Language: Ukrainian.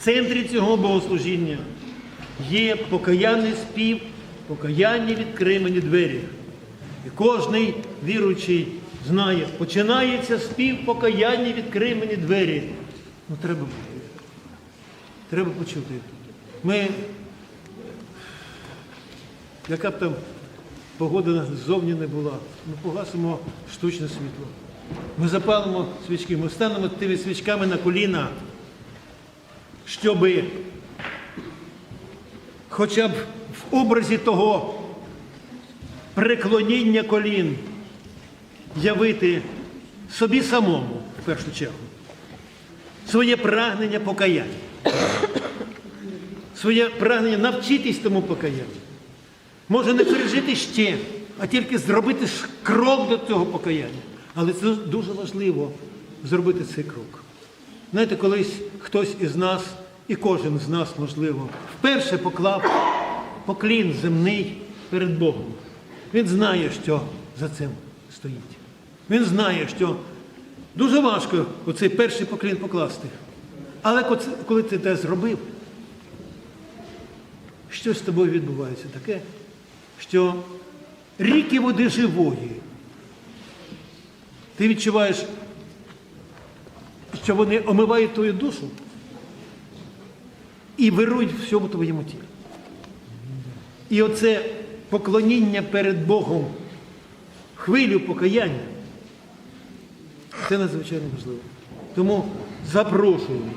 В центрі цього богослужіння є покаянний спів, покаяння відкрий мені двері. І кожний віруючий знає, починається спів покаяння відкрий мені двері. Ну треба. Треба почути. Ми, яка б там погода ззовні не була, ми погасимо штучне світло. Ми запалимо свічки, ми станемо тими свічками на коліна, щоби хоча б в образі того преклоніння колін явити собі самому, в першу чергу, своє прагнення покаяння, своє прагнення навчитись тому покаянню. Може не пережити ще, а тільки зробити крок до цього покаяння. Але це дуже важливо зробити цей крок. Знаєте, колись хтось із нас, і кожен з нас, можливо, вперше поклав поклін земний перед Богом. Він знає, що за цим стоїть. Він знає, що дуже важко оцей перший поклін покласти. Але коли ти це зробив, щось з тобою відбувається таке, що ріки води живої. Ти відчуваєш, що вони омивають твою душу і вирують всьому твоєму тілі. І оце поклоніння перед Богом, хвилю покаяння, це надзвичайно важливо. Тому запрошуємо